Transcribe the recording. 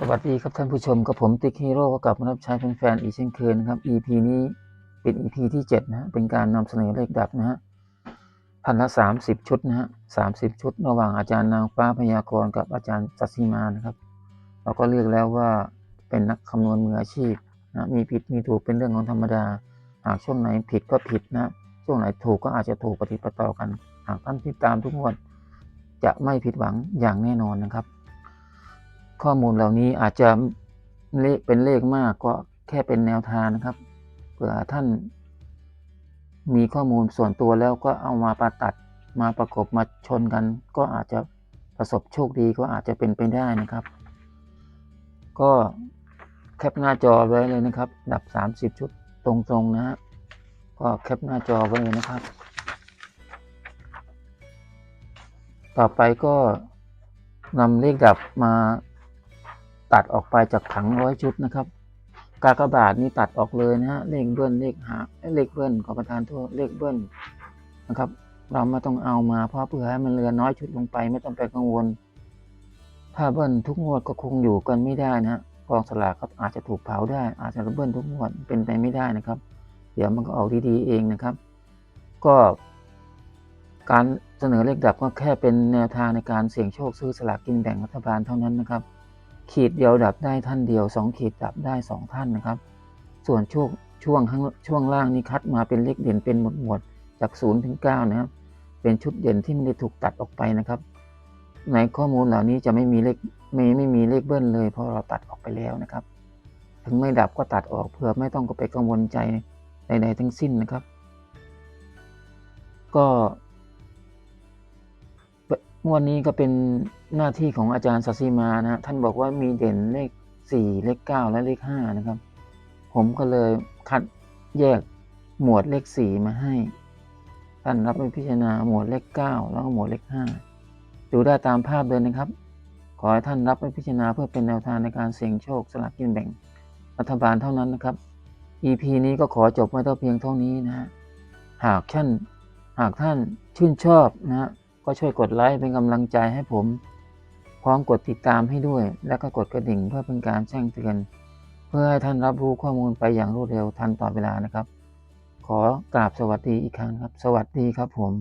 สวัสดีครับท่านผู้ชมกับผมติ๊กฮีโร่ก็กลับมารับใช้แฟนๆอีกเช่นเคยนะครับ EP นี้เป็น EP ที่ 7 นะฮะเป็นการนำเสนอเลขดับนะฮะพันละ30ชุดนะฮะ30ชุด ระหว่างอาจารย์นางฟ้าพยากรณ์กับอาจารย์สัตสีมานะครับ เราก็เรียกแล้วว่าเป็นนักคำนวณมืออาชีพนะมีผิดมีถูกเป็นเรื่องของธรรมดา หากช่วงไหนผิดก็ผิดนะช่วงไหนถูกก็อาจจะถูกปฏิปต่อกัน หากท่านติดตามทุกงวดจะไม่ผิดหวังอย่างแน่นอนนะครับ ข้อมูลเหล่านี้อาจจะเลขเป็นเลขมากก็แค่เป็นแนวทางนะครับเผื่อท่านมีข้อมูลส่วนตัวแล้วก็เอามาประตัดมาประกบมาชนกัน ก็อาจจะประสบโชคดีก็อาจจะเป็นไปได้นะครับ ก็แคปหน้าจอไว้เลยนะครับ ดับ 30 ชุดตรงๆนะฮะก็แคปหน้าจอไว้เลยนะครับ ต่อไปก็นำเลขดับมา ตัดออกไปจากถังร้อยชุดนะครับ กากบาทนี่ตัดออกเลยนะฮะเลขเบิ้ลเลขหาเลขเบิ้ลขอประทานโทษเลขเบิ้ลนะครับ เราไม่ต้องเอามาเพราะเพื่อให้มันเหลือน้อยชุดลงไปไม่ต้องไปกังวล ถ้าเบิ้ลทุกงวดก็คงอยู่กันไม่ได้นะฮะกองสลากก็อาจจะถูกเผาได้ อาจจะเบิ้ลทุกงวดเป็นไปไม่ได้นะครับ เดี๋ยวมันก็ออกดีๆเองนะครับ ก็การเสนอเลขดับก็แค่เป็นแนวทางในการเสี่ยงโชคซื้อสลากกินแบ่งรัฐบาลเท่านั้นนะครับ ขีดเดียวดับได้ท่านเดียวสองขีดดับได้สองท่านนะครับ ส่วนช่วงช่วงข้างช่วงล่างนี้คัดมาเป็นเลขเด่นเป็นหมวดหมวดจากศูนย์ถึงเก้านะครับ เป็นชุดเด่นที่ไม่ได้ถูกตัดออกไปนะครับ ในข้อมูลเหล่านี้จะไม่มีเลขไม่ไม่มีเลขเบิ้ลเลย เพราะเราตัดออกไปแล้วนะครับ ถึงไม่ดับก็ตัดออกเพื่อไม่ต้องก็ไปกังวลใจใดๆทั้งสิ้นนะครับ ก็ งวดนี้ก็เป็นหน้าที่ของอาจารย์สัสิมานะฮะท่านบอกว่ามีเด่นเลขสี่เลขเก้าและเลขห้านะครับ ผมก็เลยคัดแยกหมวดเลขสี่มาให้ ท่านรับไปพิจารณาหมวดเลขเก้าแล้วก็หมวดเลขห้าดูได้ตามภาพเลยนะครับ ขอให้ท่านรับไปพิจารณาเพื่อเป็นแนวทางในการเสี่ยงโชคสลากกินแบ่งรัฐบาลเท่านั้นนะครับ EP นี้ก็ขอจบไว้แต่เพียงเท่านี้นะฮะหากท่านหากท่านชื่นชอบนะฮะ ก็ช่วยกดไลค์เป็นกำลังใจให้ผม พร้อมกดติดตามให้ด้วย แล้วก็กดกระดิ่งเพื่อเป็นการแจ้งเตือน เพื่อให้ท่านรับรู้ข้อมูลไปอย่างรวดเร็วทันต่อเวลานะครับ ขอกราบสวัสดีอีกครั้งครับ สวัสดีครับผม